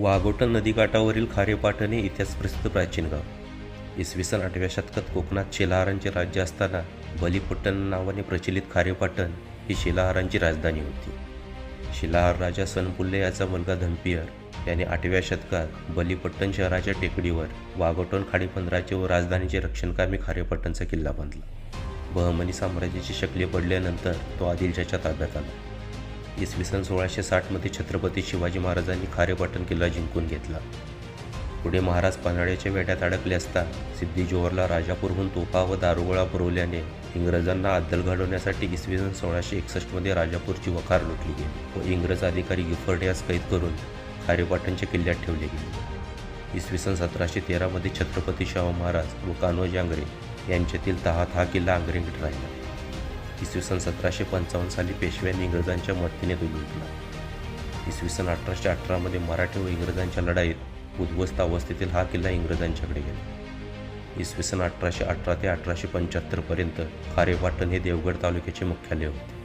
वाघोटन नदीकाठावरील खारेपाटण हे इतिहास प्रसिद्ध प्राचीन गाव. इसवी सन आठव्या शतकात कोकणात शिलाहारांचे राज्य असताना बलिपट्टण नावाने प्रचलित खारेपाटण ही शिलाहारांची राजधानी होती. शिलाहार राजा सनपुल्ले याचा मुलगा धनपियर याने आठव्या शतकात बलिपट्टण शहराच्या टेकडीवर वाघोटण खाडीपंधराचे व राजधानीचे रक्षणकामी खारेपट्टणचा किल्ला बांधला. बहमनी साम्राज्याची शकले पडल्यानंतर तो आदिलशाच्या ताब्यात आला. इसवी सन सोळाशे साठमध्ये छत्रपती शिवाजी महाराजांनी खारेपाटण किल्ला जिंकून घेतला. पुढे महाराज पन्हाळ्याच्या वेढ्यात अडकले असता सिद्धी जोहरला राजापूरहून तोफा व दारुगोळा पुरवल्याने इंग्रजांना अद्दल घडवण्यासाठी इसवी सन सोळाशे एकसष्टमध्ये राजापूरची वखार लुटली गेली व इंग्रज अधिकारी गिफर्ड यास कैद करून खारेपाटणच्या किल्ल्यात ठेवले गेले. इसवी सन सतराशे तेरामध्ये छत्रपती शाहू महाराज व कान्होजी आंग्रे यांच्यातील तहात हा किल्ला आंग्रेंगीत राहिला. इसवी सन सतराशे पंचावन्न साली पेशव्यांनी इंग्रजांच्या मदतीने तो इसवी सन अठराशे अठरामध्ये मराठी व इंग्रजांच्या लढाईत उद्ध्वस्त अवस्थेतील हा किल्ला इंग्रजांच्याकडे गेला. इसवी सन अठराशे अठरा ते अठराशे पंच्याहत्तरपर्यंत खारेपाटण हे देवगड तालुक्याचे मुख्यालय होते.